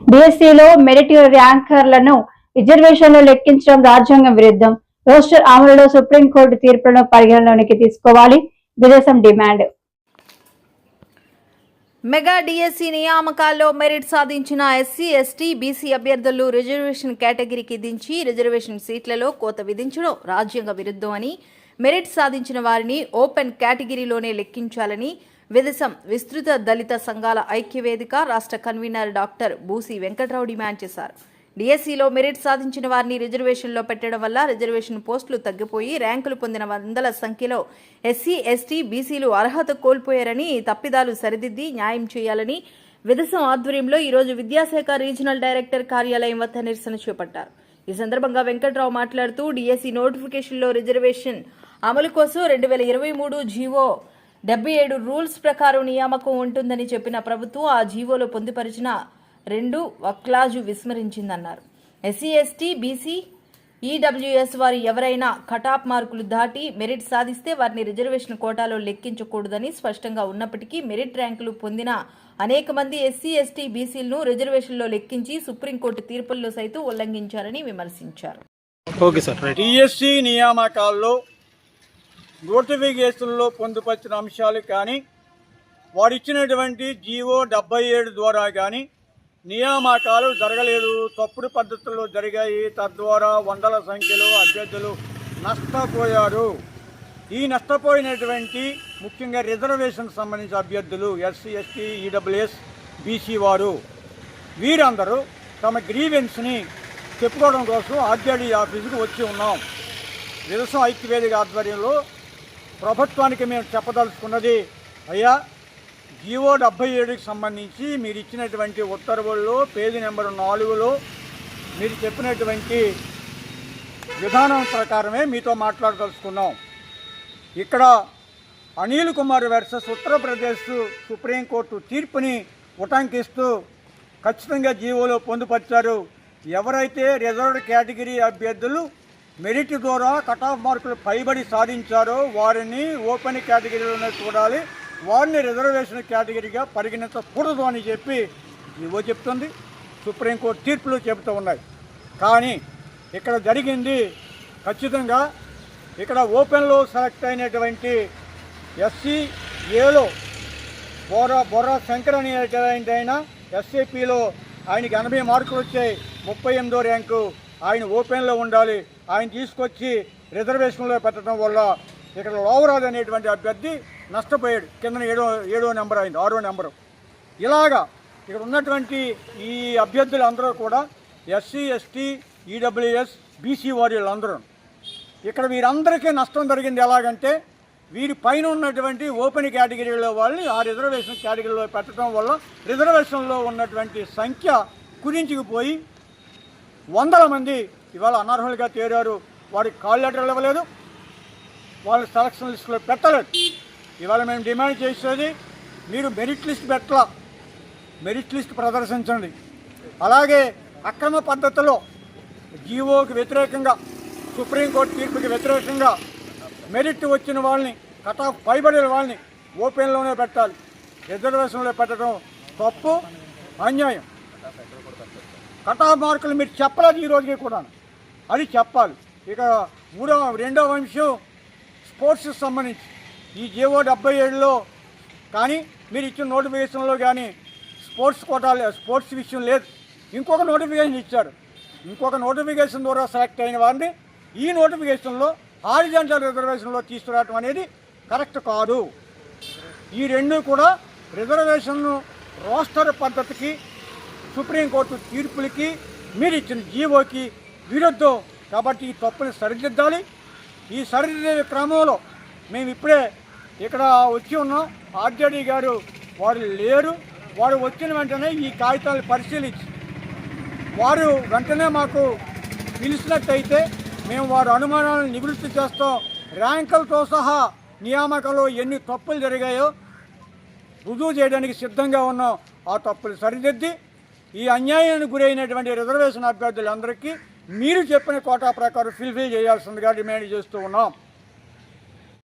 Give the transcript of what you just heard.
బీఎస్సీలో merit ర్యాంకర్లను రిజర్వేషన్లు లెక్కించడం రాజ్యాంగం విరుద్ధం. రోస్టర్ అమలులో సుప్రీంకోర్టు తీర్పులను పరిగణలోనికి తీసుకోవాలి. విదేశం డిమాండ్. మెగా డిఎస్సి నియామకాల్లో మెరిట్ సాధించిన ఎస్సీ ఎస్టీ బీసీ అభ్యర్థులు రిజర్వేషన్ కేటగిరీకి దించి రిజర్వేషన్ సీట్లలో కోత విధించడం రాజ్యాంగ విరుద్ధం అని మెరిట్ సాధించిన వారిని ఓపెన్ కేటగిరీలోనే లెక్కించాలని విదసం విస్తృత దళిత సంఘాల ఐక్యవేదిక రాష్ట్ర convener doctor Boosi Venkatrao demand చేశారు. డిఎస్సిలో మెరిట్ సాధించిన వారిని రిజర్వేషన్లో పెట్టడం వల్ల రిజర్వేషన్ పోస్టులు తగ్గిపోయి ర్యాంకులు పొందిన వందల సంఖ్యలో ఎస్సీ ఎస్టీ బీసీలు అర్హత కోల్పోయారని తప్పిదాలు సరిదిద్ది న్యాయం చేయాలని విదసం ఆధ్వర్యంలో ఈరోజు విద్యాశాఖ రీజనల్ డైరెక్టర్ కార్యాలయం వద్ద నిరసన చేపట్టారు. ఈ సందర్భంగా వెంకట్రావు మాట్లాడుతూ డిఎస్సి నోటిఫికేషన్లో రిజర్వేషన్ అమలు కోసం రెండు వేల ఇరవై మూడు జీవో డెబ్బై ఏడు రూల్స్ ప్రకారం నియామకం ఉంటుందని చెప్పిన ప్రభుత్వం ఆ జీవోలో పొందుపరిచిన రెండు వక్లాజు విస్మరించిందన్నారు. ఎస్సీ ఎస్టీ బీసీ ఈడబ్ల్యూఎస్ వారు ఎవరైనా కటాప్ మార్కులు దాటి మెరిట్ సాధిస్తే వారిని రిజర్వేషన్ కోటాలో లెక్కించకూడదని స్పష్టంగా ఉన్నప్పటికీ మెరిట్ ర్యాంకులు పొందిన అనేక మంది ఎస్సీ ఎస్టీ బీసీలను రిజర్వేషన్లో లెక్కించి సుప్రీంకోర్టు తీర్పుల్లో సైతం ఉల్లంఘించారని విమర్శించారు. ఓకే సార్ నియామకాల్లో నోటిఫికేషన్లో పొందుపరిచిన అంశాలు కానీ వారు ఇచ్చినటువంటి జీవో డెబ్బై ఏడు ద్వారా కానీ నియామకాలు జరగలేదు. తప్పుడు పద్ధతుల్లో జరిగాయి. తద్వారా వందల సంఖ్యలో అభ్యర్థులు నష్టపోయారు. ఈ నష్టపోయినటువంటి ముఖ్యంగా రిజర్వేషన్ సంబంధించిన అభ్యర్థులు ఎస్సీ ఎస్టీ ఈడబ్ల్యూఎస్ బీసీ వారు. వీరందరూ తమ గ్రీవెన్స్ని చెప్పుకోవడం కోసం ఆర్జేడీ ఆఫీసుకు వచ్చి ఉన్నాం. విరసం ఐక్యవేదిక ఆధ్వర్యంలో ప్రభుత్వానికి మేము చెప్పదలుచుకున్నది అయ్యా జీవో డెబ్బై ఏడుకి సంబంధించి మీరు ఇచ్చినటువంటి ఉత్తర్వుల్లో పేజీ నెంబర్ నాలుగులో మీరు చెప్పినటువంటి విధానం ప్రకారమే మీతో మాట్లాడదలుచుకున్నాం. ఇక్కడ Anil Kumar versus Uttar Pradesh supreme court తీర్పుని ఉటంకిస్తూ ఖచ్చితంగా జీవోలో పొందుపరిచారు. ఎవరైతే రిజర్వ్డ్ కేటగిరీ అభ్యర్థులు మెరిట్ ద్వారా కట్ ఆఫ్ మార్కులు పైబడి సాధించారో వారిని ఓపెన్ కేటగిరీలోనే చూడాలి. వారిని రిజర్వేషన్ కేటగిరీగా పరిగణించకూడదు అని చెప్పి ఇవో చెప్తుంది. సుప్రీంకోర్టు తీర్పులు చెబుతూ ఉన్నాయి. కానీ ఇక్కడ జరిగింది ఖచ్చితంగా ఇక్కడ ఓపెన్లో సెలెక్ట్ అయినటువంటి ఎస్సీ ఏలో బొర్ర బొర్ర శంకర్ అనేటువంటి ఆయన ఎస్ఏపిలో ఆయనకి ఎనభై మార్కులు వచ్చాయి. ముప్పై ఎనిమిదో ర్యాంకు ఆయన ఓపెన్లో ఉండాలి. ఆయన తీసుకొచ్చి రిజర్వేషన్లో పెట్టడం వల్ల ఇక్కడ లోవరాజు అనేటువంటి అభ్యర్థి నష్టపోయాడు. కింద ఏడో ఏడో నెంబర్ అయింది ఆరో నెంబరు. ఇలాగా ఇక్కడ ఉన్నటువంటి ఈ అభ్యర్థులందరూ కూడా ఎస్సీ ఎస్టీ ఈడబ్ల్యూఎస్ బీసీ వారీలందరూ. ఇక్కడ వీరందరికీ నష్టం జరిగింది ఎలాగంటే వీరి పైన ఉన్నటువంటి ఓపెన్ కేటగిరీలో వాళ్ళని ఆ రిజర్వేషన్ కేటగిరీలో పెట్టడం వల్ల రిజర్వేషన్లో ఉన్నటువంటి సంఖ్య కురించుకుపోయి వందల మంది ఇవాళ అనర్హులుగా చేరారు. వారికి కాల్ లెటర్లు ఇవ్వలేదు. వాళ్ళని సెలక్షన్ లిస్టులో పెట్టలేదు. ఇవాళ మేము డిమాండ్ చేసేది మీరు మెరిట్ లిస్ట్ పెట్టాల. మెరిట్ లిస్ట్ ప్రదర్శించండి. అలాగే అక్రమ పద్ధతిలో జీవోకి వ్యతిరేకంగా సుప్రీంకోర్టు తీర్పుకి వ్యతిరేకంగా మెరిట్ వచ్చిన వాళ్ళని కట్ ఆఫ్ పైబడిన వాళ్ళని ఓపెన్లోనే పెట్టాలి. రిజర్వేషన్లో పెట్టడం తప్పు అన్యాయం. కట్ ఆఫ్ మార్కులు మీరు చెప్పలేదు ఈ రోజుకి కూడా అది చెప్పాలి. ఇక మూడవ రెండవ అంశం స్పోర్ట్స్కి సంబంధించి. ఈ జీవో డెబ్బై ఏడులో కానీ మీరు ఇచ్చిన నోటిఫికేషన్లో కానీ స్పోర్ట్స్ కోటా స్పోర్ట్స్ విషయం లేదు. ఇంకొక నోటిఫికేషన్ ఇచ్చారు ఇంకొక నోటిఫికేషన్ ద్వారా సెలెక్ట్ అయిన వారిని ఈ నోటిఫికేషన్లో హారిజాంటల్ రిజర్వేషన్లో తీసుకురావటం అనేది కరెక్ట్ కాదు. ఈ రెండు కూడా రిజర్వేషన్ను రోస్టర్ పద్ధతికి సుప్రీంకోర్టు తీర్పులకి మీరు ఇచ్చిన జీవోకి విరుద్ధం కాబట్టి ఈ తప్పుని సరిదిద్దాలి. ఈ సరిదిద్దే క్రమంలో మేము ఇప్పుడే ఇక్కడ వచ్చి ఉన్నాం. ఆర్జేడీ గారు వారు లేరు. వారు వచ్చిన వెంటనే ఈ కాగితాలు పరిశీలించి వారు వెంటనే మాకు పిలిచినట్టయితే మేము వారి అనుమానాలను నివృత్తి చేస్తాం. ర్యాంకులతో సహా నియామకంలో ఎన్ని తప్పులు జరిగాయో రుజువు చేయడానికి సిద్ధంగా ఉన్నాం. ఆ తప్పులు సరిదిద్ది ఈ అన్యాయానికి గురైనటువంటి రిజర్వేషన్ అభ్యర్థులందరికీ మీరు చెప్పిన కోటా ప్రకారం ఫిల్ఫిల్ చేయాల్సిందిగా డిమాండ్ చేస్తూ ఉన్నాం.